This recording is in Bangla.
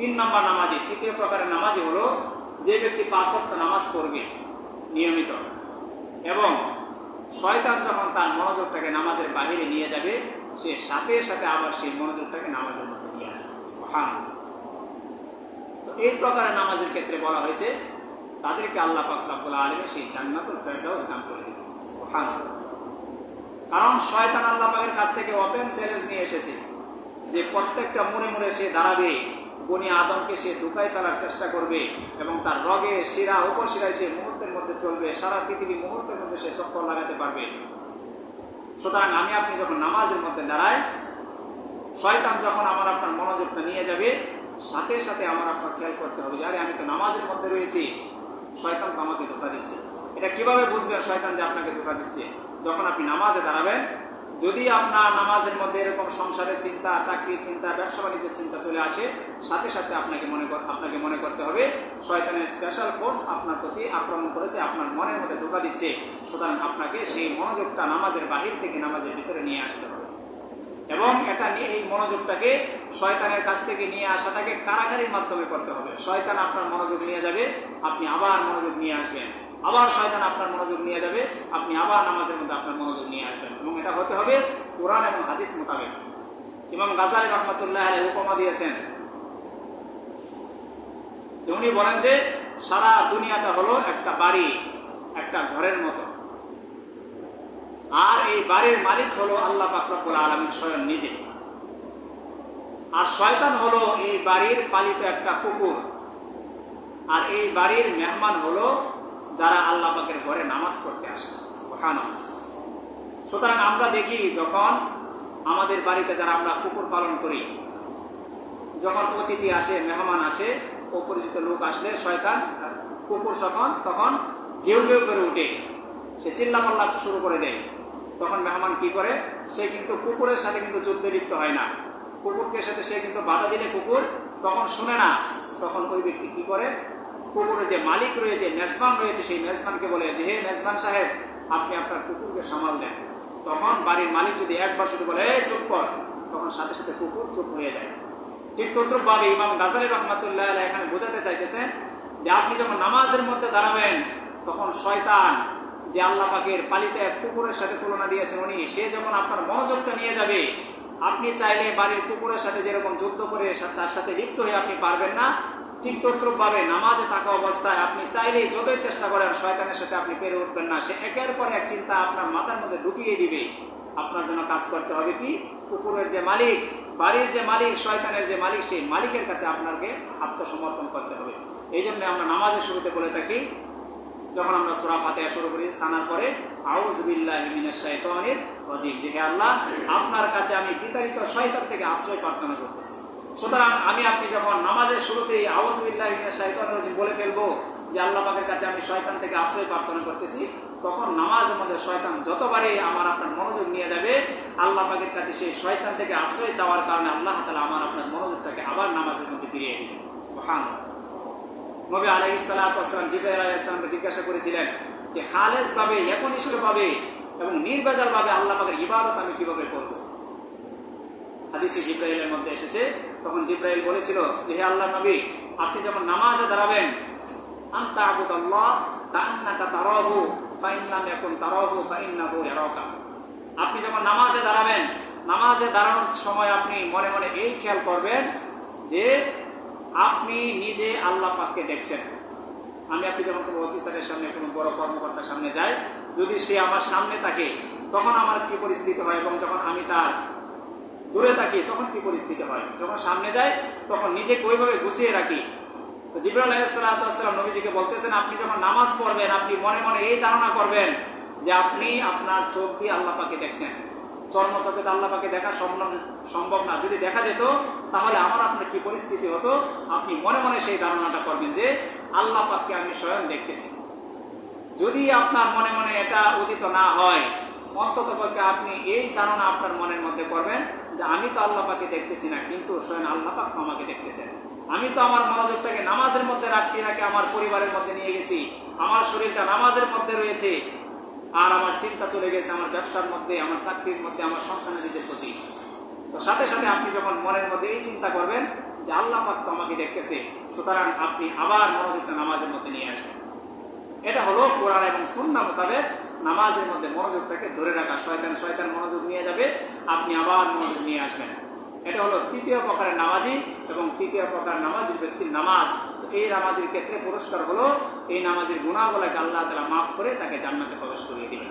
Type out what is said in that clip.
তিন নম্বর নামাজি, তৃতীয় প্রকারের নামাজি হলো যে ব্যক্তি পাঁচ ওয়াক্ত নামাজ পড়বে, নিয়মিত এবং শয়তান যখন তার মনোযোগটাকে নামাজের বাহিরে নিয়ে যাবে, সে সাথে সাথে আবার সেই মনোযোগটাকে নামাজের মধ্যে নিয়ে আসবে। তো এই প্রকারের নামাজের ক্ষেত্রে বলা হয়েছে, তাদেরকে আল্লাহ পাক রব্বুল আলামিন সেই জান্নাতুল ফেরদাউস করে সুবহানাল্লাহ। কারণ শয়তান আল্লাহ পাকের কাছ থেকে ওপেন চ্যালেঞ্জ নিয়ে এসেছে, যে প্রত্যেকটা মনে মনে সে দাঁড়াবে বনি আদমকে সে ঢুকাই ফেলার চেষ্টা করবে এবং তার রগে শিরা উপশিরায় সে মুহূর্তের মধ্যে চলবে, সারা পৃথিবী মুহূর্তের মধ্যে সে চক্কর লাগাতে পারবে। সুতরাং আমি আপনি যখন নামাজের মধ্যে দাঁড়াই, শয়তান যখন আমার আপনার মনোযোগটা নিয়ে যাবে, সাথে সাথে আমার আপনার খেয়াল করতে হবে যে, আরে আমি তো নামাজের মধ্যে রয়েছি, শয়তান তো আমাকে ধোকা দিচ্ছে। এটা কীভাবে বুঝবেন শয়তান যে আপনাকে ধোকা দিচ্ছে? যখন আপনি নামাজে দাঁড়াবেন যদি আপনার নামাজের মধ্যে এরকম সংসারের চিন্তা, চাকরির চিন্তা, ব্যবসা বাণিজ্যের চিন্তা চলে আসে, সাথে সাথে আপনাকে মনে আপনাকে মনে করতে হবে, শয়তানের স্পেশাল ফোর্স আপনার প্রতি আক্রমণ করেছে, আপনার মনের মধ্যে ধোকা দিচ্ছে। সুতরাং আপনাকে সেই মনোযোগটা নামাজের বাহির থেকে নামাজের ভিতরে নিয়ে আসতে হবে। এবং এটা নিয়ে এই মনোযোগটাকে শয়তানের কাছ থেকে নিয়ে আসাটাকে কারাগারির মাধ্যমে করতে হবে। শয়তান আপনার মনোযোগ নিয়ে যাবে, আপনি আবার মনোযোগ নিয়ে আসবেন। আবার শয়তান আপনার মনোযোগ নিয়ে যাবে, আপনি আবার নামাজের মধ্যে আপনার মনোযোগ নিয়ে আসবেন। এবং এটা হতে হবে কোরআন এবং হাদিস মোতাবেক। ইমাম গাজালি রহমতুল্লাহ উপমা দিয়েছেন। উনি বলেন যে, সারা দুনিয়াটা হলো একটা বাড়ি, একটা ঘরের মতো। আর এই বাড়ির মালিক হলো আল্লাহ পাকরবুল আলমীর স্বয়ং নিজে। আর শয়তান হলো এই বাড়ির পালিত একটা কুকুর। আর এই বাড়ির মেহমান হলো যারা আল্লাহ পাকের ঘরে নামাজ পড়তে আসে। সুতরাং আমরা দেখি যখন আমাদের বাড়িতে যারা আমরা কুকুর পালন করি, যখন অতিথি আসে, মেহমান আসে, অপরিচিত লোক আসলে শয়তান কুকুর যখন, তখন ঘেউ ঘেউ করে উঠে, সে চিল্লাপাল্লা শুরু করে দেয় তখন মেহমান কি করে, সে কিন্তু কুকুরের সাথে কিন্তু যুদ্ধে লিপ্ত হয় না কুকুরকে সাথে সে কিন্তু বাধা দিলে কুকুর, তখন শুনে না, তখন ওই ব্যক্তি কি করে কুকুরের যে মালিক রয়েছে, মেজবান রয়েছে, সেই মেজবানকে বলে যে হে মেজবান সাহেব, আপনি আপনার কুকুরকে সামাল দেন। তখন বাড়ির মালিক যদি একবার শুধু বলে, এই, চুপ কর, তখন সাথে সাথে কুকুর চুপ হয়ে যায়। ঠিক তদ্রুপভাবে ইমাম গাজালি রহমতুল্লাহ এখানে বোঝাতে চাইতেছেন যে আপনি যখন নামাজের মধ্যে দাঁড়াবেন, তখন শয়তান যে আল্লাহ পাকের পালিত এক কুকুরের সাথে তুলনা দিয়েছেন উনি, সে যখন আপনার মনোযোগটা নিয়ে যাবে, আপনি চাইলে বাড়ির কুকুরের সাথে যেরকম যুদ্ধ করে তার সাথে লিপ্ত হয়ে আপনি পারবেন না নামাজে থাকা অবস্থায় আপনি যতই চেষ্টা করেন, শয়তানের সাথে আপনি পেরে উঠবেন না। সে একের পর এক চিন্তা আপনার মাথার মধ্যে ঢুকিয়ে দিবে। আপনার জন্য কাজ করতে হবে কি? কুকুরের যে মালিক, বাড়ির যে মালিক, শয়তানের যে মালিক, সেই মালিকের কাছে আপনাকে আত্মসমর্পণ করতে হবে। এই জন্য আমরা নামাজের শুরুতে বলে থাকি, যখন আমরা সুরা ফাতেহা শুরু করি, সানার পরে হে আল্লাহ, আপনার কাছে আমি বিতাড়িত শয়তান থেকে আশ্রয় প্রার্থনা করতেছি। সুতরাং আমি আপনি যখন নামাজের শুরুতেই আউযুবিল্লাহি মিনাশ বলে ফেলব যে আল্লাহ পাকের কাছে আমি শয়তান থেকে আশ্রয় প্রার্থনা করতেছি, তখন নামাজের মধ্যে শয়তান যতবারে আমার আপনার মনোযোগ নিয়ে যাবে, আল্লাহ পাকের কাছে সেই শয়তান থেকে আশ্রয় চাওয়ার কারণে আল্লাহ তালা আমার আপনার মনোযোগটাকে আবার নামাজের মধ্যে ফিরিয়ে দিবেন। সুবহানাল্লাহ। নবী আলাই ইসলাম জিসাইল আলাইসালামকে জিজ্ঞাসা করেছিলেন যে খালেজ ভাবে একনিষ্ঠ ভাবে এবং নির্বেজাল ভাবে আল্লাহ পাকের ইবাদত আমি কীভাবে করব? হাদিসে জিব্রাইলের মধ্যে এসেছে, তখন জিব্রাইল বলেছিল যে, হে আল্লাহ নবী, আপনি যখন নামাজে দাঁড়াবেন আপনি যখন নামাজে দাঁড়াবেন, নামাজে দাঁড়ানোর সময় আপনি মনে মনে এই খেয়াল করবেন যে, আপনি নিজে আল্লাহ পাককে দেখছেন। আমি আপনি যখন কোনো অফিসারের সামনে, কোনো বড় কর্মকর্তার সামনে যাই, যদি সে আমার সামনে থাকে, তখন আমার কি পরিস্থিতি হয় এবং যখন আমি তার দূরে থাকি, তখন কি পরিস্থিতি হয়? যখন সামনে যাই, তখন নিজেকে ওইভাবে গুছিয়ে রাখি। তো জিবরাল আলাইসালাম নবীজিকে বলতেছেন, আপনি যখন নামাজ পড়বেন, আপনি মনে মনে এই ধারণা করবেন যে আপনি আপনার চোখ দিয়ে আল্লাহ পাকে দেখছেন। চর্ম চোখে তো আল্লাহ পাকে দেখা সম্ভব না। যদি দেখা যেত, তাহলে আমার আপনার কি পরিস্থিতি হতো? আপনি মনে মনে সেই ধারণাটা করবেন যে আল্লাহ পাককে আমি স্বয়ং দেখতেছি। যদি আপনার মনে মনে এটা উদিত না হয় অন্তত পক্ষে আপনি এই ধারণা আপনার মনের মধ্যে করবেন যে আমি তো আল্লাহ পাকে দেখতেছি না, কিন্তু স্বয়ং আল্লাহ পাক তো আমাকে দেখতেছেন। আমি তো আমার মনোযোগটাকে নামাজের মধ্যে রাখছি নাকি আমার পরিবারের মধ্যে নিয়ে গেছি? আমার শরীরটা নামাজের মধ্যে রয়েছে। আর আমার চিন্তা চলে গেছে আমার ব্যবসার মধ্যে, আমার চাকরির মধ্যে, আমার সন্তানাদিদের প্রতি। তো সাথে সাথে আপনি যখন মনের মধ্যে এই চিন্তা করবেন যে আল্লাহ তো আমাকে দেখতেছে, সুতরাং আপনি আবার মনোযোগটা নামাজের মধ্যে নিয়ে আসবেন। এটা হলো কোরআন এবং সুন্না মোতাবেক নামাজের মধ্যে মনোযোগটাকে ধরে রাখা। শয়তান শয়তান মনোযোগ নিয়ে যাবে, আপনি আবার মনোযোগ নিয়ে আসবেন। এটা হলো তৃতীয় প্রকারের নামাজি এবং তৃতীয় প্রকার নামাজির ব্যক্তির নামাজ। তো এই নামাজের ক্ষেত্রে পুরস্কার হলো, এই নামাজের গুণাগুলাকে আল্লাহ তালা মাফ করে তাকে জান্নাতে প্রবেশ করিয়ে দিবেন।